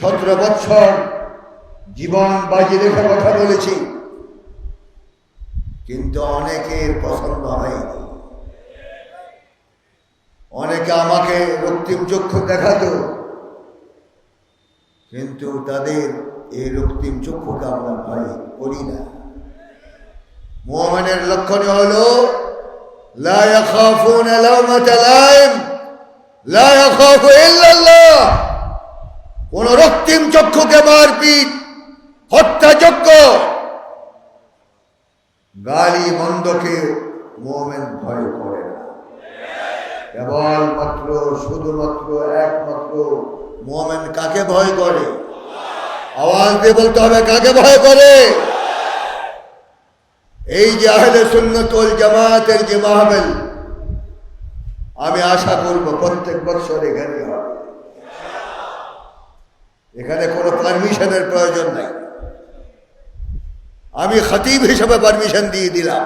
সতেরো বৎসর জীবন বাজি রেখে কথা বলেছি। কিন্তু অনেকের পছন্দ হয়নি। অনেকে আমাকে রক্তিম চক্ষু দেখাতো। কিন্তু তাদের এই রক্তিম চক্ষুকে আমরা ভয় করি না। মোহামেনের লক্ষণ হলো কোন রক্তিম চক্ষুকে মারপিট হত্যাযজ্ঞ গালি মন্দকে মোমেন ভয় করে না। কেবলমাত্র, শুধুমাত্র একমাত্র মোমেন কাকে ভয় করে? আওয়াজ দিয়ে বলতে হবে, কাকে ভয় করে? এই যে আহলে সুন্নত ওয়াল জামাতের যে মাহফিল, আমি আশা করব প্রত্যেক বছর এখানে হবে। এখানে কোনো পারমিশনের প্রয়োজন নাই। আমি খতিব হিসেবে পারমিশন দিয়ে দিলাম।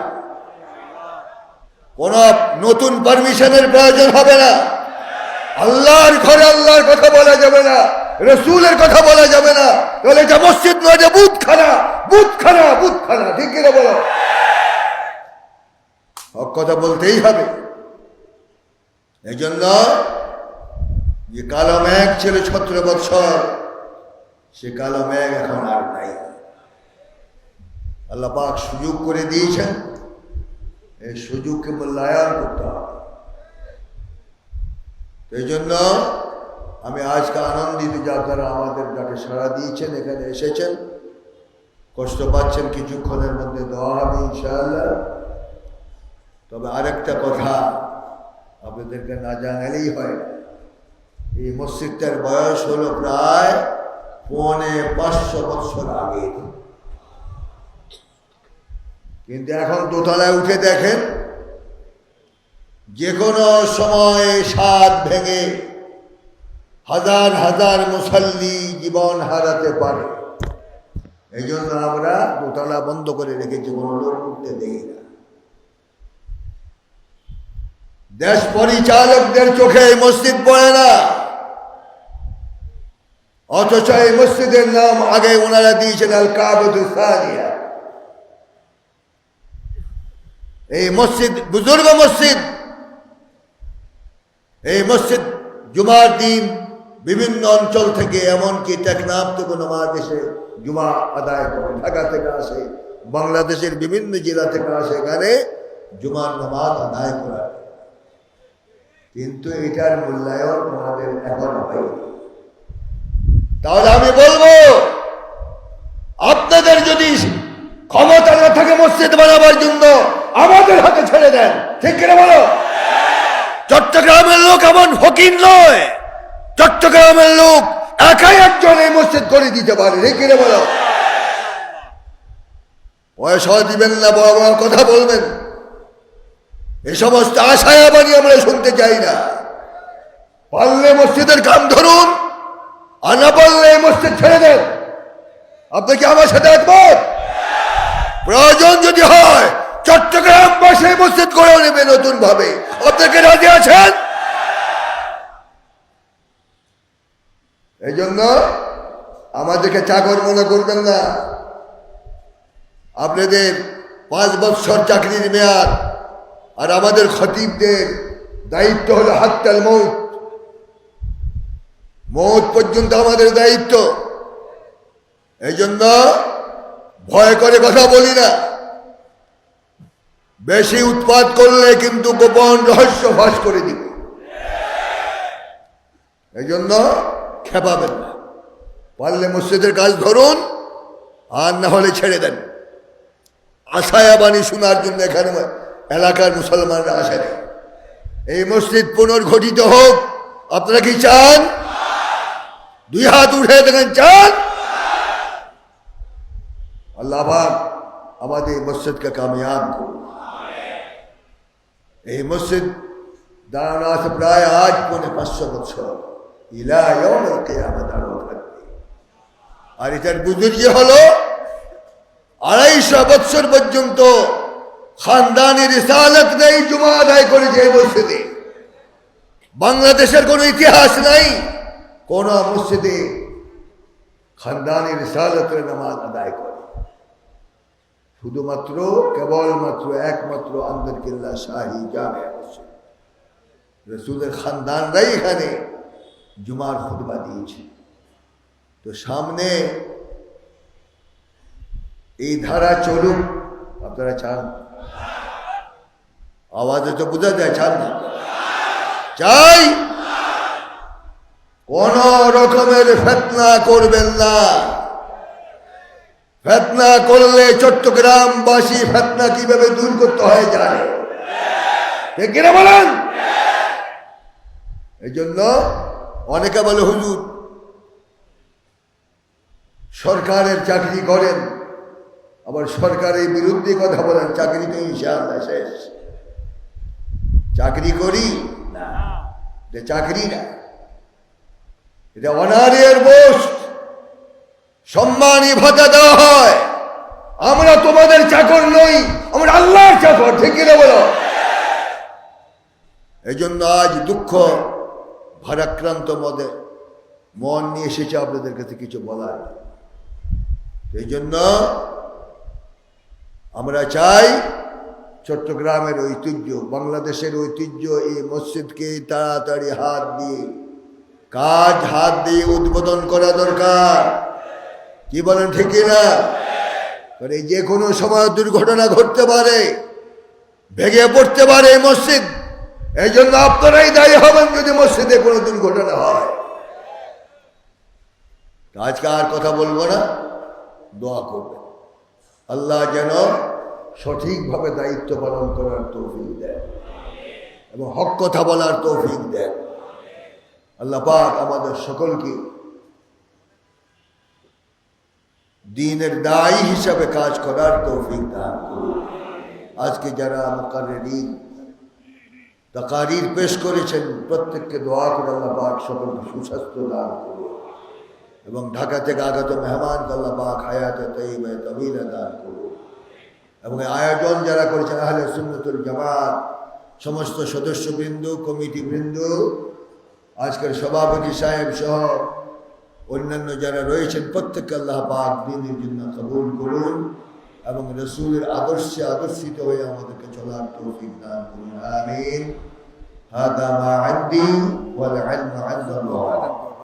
কোন নতুন পারমিশনের প্রয়োজন হবে না। আল্লাহর ঘরে আল্লাহর কথা বলা যাবে না, রসুলের কথা বলা যাবে না। তাহলে এটা মসজিদ নয়, এটা বুথখানা বুথখানা বুথখানা ঠিক কিনা বলো? হক কথা বলতেই হবে। এই জন্য যে কালো মেঘ ছিল সতেরো বৎসর সে কালো মেঘ এখন আর নাই। আল্লাহ পাক সুযোগ করে দিয়েছেন। এই সুযোগকে মূল্যায়ন করতে হবে। এই জন্য আমি আজকে আনন্দিত যে আপনারা আমাদের ডাকে সাড়া দিয়েছেন, এখানে এসেছেন। কষ্ট পাচ্ছেন, কিছুক্ষণের মধ্যে দেওয়া হবে, ইনশাআল্লাহ। তবে আরেকটা কথা আপনাদেরকে না জানালেই হয় এই মসজিদটার বয়স হলো প্রায় পৌনে পাঁচশো বছর আগে। কিন্তু এখন দোতলায় উঠে দেখেন যে কোনো সময় সাত ভেঙে হাজার হাজার মুসল্লি জীবন হারাতে পারে। এই জন্য আমরা দোতলা বন্ধ করে রেখেছি, কোনো লোক উঠতে দেই না। দেশ পরিচালকদের চোখে এই মসজিদ পড়ে না। অথচ এই মসজিদের নাম আগে ওনারা দিয়েছেন আল কাবতুসানিয়া এই মসজিদ, বুজুর্গ মসজিদ, এই মসজিদ জুমার দিন বিভিন্ন অঞ্চল থেকে, এমনকি টেকনাফ থেকে বাংলাদেশে জুমা আদায় করে। ঢাকা থেকে আসে, বাংলাদেশের বিভিন্ন জেলা থেকে আসে, এখানে জুমার নামাজ আদায় করা কিন্তু এটার মূল্যায়ন আমাদের এখন হয়নি। তাহলে আমি বলব, আপনাদের যদি ক্ষমতা না থাকে মসজিদ বানাবার জন্য, আমাদের হাতে ছেড়ে দেন। ঠিক কিনা বলো? চট্টগ্রামের লোক এমন ফকির নয়। চট্টগ্রামের লোক একাই একজন এই মসজিদ করে দিতে পারে। ঠিক কিনা বলো? পয়সা দিবেন না, বড় বড় কথা বলবেন। এ সমস্ত আশায় বাণী আমরা শুনতে চাই না। পারলে মসজিদের কাম ধরুন, আর না পারলে ছেড়ে দেন। আপনি কি আমার সাথে একমত? প্রয়োজন যদি হয়, চট্টগ্রাম বাসে মসজিদ করে নেবে নতুন ভাবে আপনাকে রাজি আছেন? এই জন্য আমাদেরকে চাকর মনে করবেন না। আপনাদের পাঁচ বছর চাকরির মেয়াদ আর আমাদের খতিবদের দায়িত্ব হলো হাত্তাল মৌত। মৌত পর্যন্ত আমাদের দায়িত্ব। এই জন্য ভয় করে কথা বলি না। বেশি উৎপাদ করলে কিন্তু গোপন রহস্য ফাঁস করে দিব। এই জন্য খেপাবেন না। পারলে মসজিদের কাজ ধরুন, আর না হলে ছেড়ে দেন। আশায়া বাণী শোনার জন্য এখানে এলাকার মুসলমানরা আসেন। এই মসজিদ পুনর্গঠিত হোক। আপনারা কি চান? দুই হাত উঠে দেখেন চান আল্লাহ আমাদের এই মসজিদকে কামিয়াব করুন। এই মসজিদ দাঁড়ানো প্রায় আজ পৌনে পাঁচশো বছর। ইলা ইয়াউমিল কিয়ামা দাঁড়ানো থাকবে। আর এটার বুজুর্গি হলো আড়াইশো বছর পর্যন্ত খানদানি রিসালত নেই জুমা আদায় করেছে এই মসজিদে। বাংলাদেশের কোনো ইতিহাস নাই। কোন মসজিদে খানদানি রিসালতের নামাজ আদায় করে। শুধুমাত্র, কেবলমাত্র একমাত্র আন্দর কিল্লা শাহী জামে মসজিদ। রসুলের খানদানরাই এখানে জুমার খুতবা দিয়েছে। তো সামনে এই ধারা চলুক, আপনারা চান? আওয়াজে তো বোঝা যায়, চান না? চাই! কোন রকমের ফেতনা করবেন না। ফেতনা করলে চট্টগ্রামবাসী ফেতনা কীভাবে দূর করতে হয় জানে? বলেন? এই জন্য অনেকে বলে, হুজুর, সরকারের চাকরি করেন, আবার সরকারের বিরুদ্ধে কথা বলেন, চাকরি তো ইনশাআল্লাহ শেষ। চাকরি করি? না। চাকরি না। এটা অনারের পোস্ট সম্মানী ভাতা দেওয়া হয়। আমরা তোমাদের চাকর নই, আমরা আল্লাহর চাকর, ঠিক কিনা বলো? এই জন্য আজ দুঃখ, ভারাক্রান্ত মদে মন নিয়ে এসেছে আপনাদের কাছে কিছু বলার। এই জন্য আমরা চাই চট্টগ্রামের ঐতিহ্য, বাংলাদেশের ঐতিহ্য এই মসজিদকে তাড়াতাড়ি হাত দিয়ে কাজ, হাত দিয়ে উদ্বোধন করা দরকার। কি বলেন, ঠিক না? কারণ যে কোনো সময় দুর্ঘটনা ঘটতে পারে, ভেঙে পড়তে পারে মসজিদ। এই জন্য আপনারাই দায়ী হবেন যদি মসজিদে কোনো দুর্ঘটনা হয়। আজকে আর কথা বলব না, দোয়া করবে আল্লাহ যেন সঠিকভাবে দায়িত্ব পালন করার তৌফিক দেয় এবং হক কথা বলার তৌফিক দেয় আল্লাহ পাক আমাদের সকলকে দিনের দায়ী হিসাবে কাজ করার তৌফিক দান আজকে যারা মোকারির তাকারির পেশ করেছেন, প্রত্যেককে দোয়া করে আল্লাহ পাক সকলকে সুস্বাস্থ্য দান করুন এবং ঢাকা থেকে আগত মেহমান আল্লাহ পাক হায়াতে তৈবে তবিলা দান করুন। এবং আয়োজন যারা করেছেন আহলে সুন্নতুল জামাত, সমস্ত সদস্যবৃন্দ, কমিটিবৃন্দ আজকের সভাপতি সাহেব সহ অন্যান্য যারা রয়েছেন প্রত্যেককে আল্লাহ পাক দিনের জন্য কবুল করুন এবং রসুলের আদর্শে আদর্শিত হয়ে আমাদেরকে চলার তৌফিক দান করুন আমিন هذا ما عندي والعلم عند الله